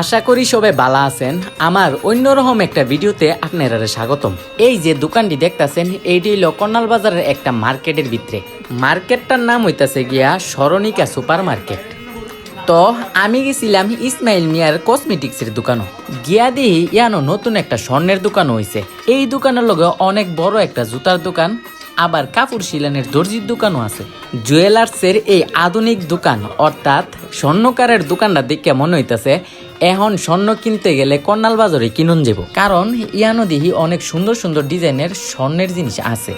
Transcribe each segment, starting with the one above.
আশা করি সবাই বালা আছেন। আমার অন্যরকম একটা ভিডিওতে আপনারা স্বাগতম। এই যে দোকানটি দেখতাছেন, এইটি হলো কর্নাল বাজারের একটা মার্কেটের ভিতরে। মার্কেটটার নাম হইতাছে গিয়া স্মরণিকা সুপার মার্কেট তো আমি গেছিলাম ইসমাইল মিয়ার কসমেটিক্সের দোকানও। গিয়া দিই ইয়ানো নতুন একটা স্বর্ণের দোকান হইছে। এই দোকানের লগে অনেক বড় একটা জুতার দোকান, আবার কাপড় শিলানের দর্জির দোকানও আছে। জুয়েলার্সের এই আধুনিক দোকান, অর্থাৎ স্বর্ণকারের দোকানটা দেখে মনে হইতাছে এখন স্বর্ণ কিনতে গেলে কর্নাল বাজারে কিনুন যাব। কারণ ইয়ানো দিহি অনেক সুন্দর সুন্দর ডিজাইনের স্বর্ণের জিনিস আছে।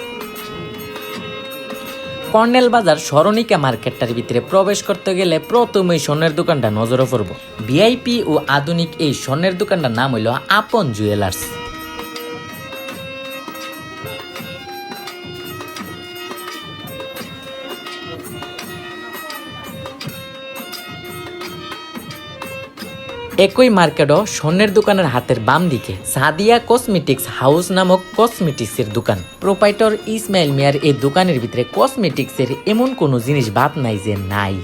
কর্নেল বাজার স্মরণিকা মার্কেটটার ভিতরে প্রবেশ করতে গেলে প্রথমেই স্বর্ণের দোকানটা নজরে পড়ব। ভিআইপি ও আধুনিক এই স্বর্ণের দোকানটার নাম হইল আপন জুয়েলার্স। একই মার্কেটও স্বর্ণের দোকানের হাতের বাম দিকে সাদিয়া কসমেটিক্স হাউস নামক কসমেটিক্সের দোকান। প্রোপাইটর ইসমাইল মিয়ার এই দোকানের ভিতরে কসমেটিক্সের এমন কোনো জিনিস বাদ নাই যে নাই।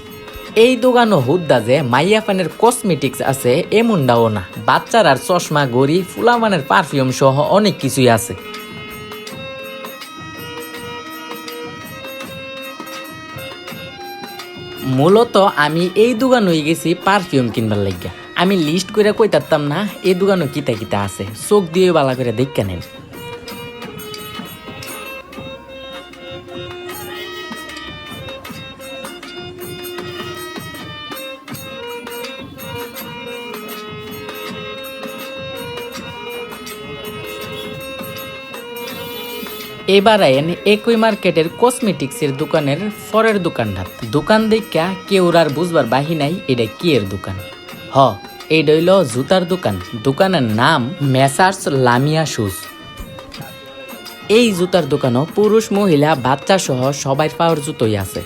এই দোকানও হুদ্দা যে মাইয়াফানের কসমেটিক্স আছে এমনটাও না। বাচ্চার আর চশমা, গড়ি ফুলামানের পারফিউম সহ অনেক কিছুই আছে। মূলত আমি এই দোকান গেছি পারফিউম কিনবার লাগিয়া আমি লিস্ট করে কই তারতাম না, এই দোকানও কিতা কিতা আছে। চোখ দিয়ে বালা করে দেখা নেন। এবার আইন, একই মার্কেটের কসমেটিক্সের দোকানের ফরের দোকানটা। দোকান দেখা কেউ আর বুঝবার বাহি নাই, এটা কি এর দোকান? হ। এই হইল জুতার দোকান। দোকানের নাম মেসার্স লামিয়া শুজ। এই জুতার দোকানও পুরুষ, মহিলা, বাচ্চা সহ সবাই পাওয়ার জুতোই আছে।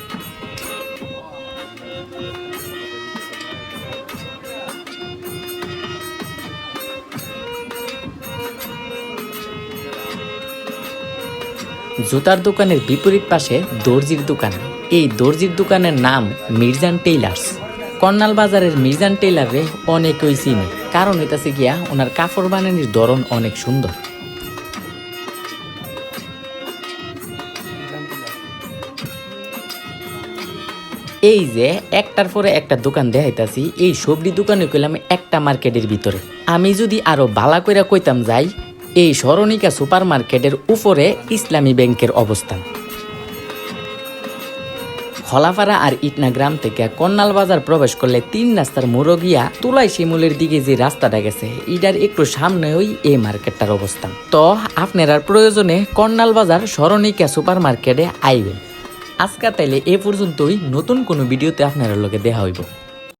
জুতার দোকানের বিপরীত পাশে দর্জির দোকান। এই দর্জির দোকানের নাম মির্জান টেইলার্স। কর্নাল বাজারের মির্জান টেইলারে অনেকই চিনে কারণ হইতাছে গিয়া ওনার কাপড় বানানির ধরন অনেক সুন্দর। এই যে একটার পরে একটা দোকান দেখাইতাছি, এই সবজি দোকানে কইলাম একটা মার্কেটের ভিতরে। আমি যদি আরও বালা কইরা কইতাম যাই, এই স্মরণিকা সুপার মার্কেটের উপরে ইসলামী ব্যাংকের অবস্থান। খলাপাড়া আর ইটনা গ্রাম থেকে কন্নাল বাজার প্রবেশ করলে তিন রাস্তার মোড়ো গিয়া তুলাই শিমুলের দিকে যে রাস্তাটা গেছে ইটার একটু সামনে ওই এই মার্কেটটার অবস্থান। তো আপনার প্রয়োজনে কর্নাল বাজার স্মরণিকা সুপার মার্কেটে আইবেন। আজকা তাইলে এ পর্যন্তই। নতুন কোনো ভিডিওতে আপনার লোকে দেখা হইব।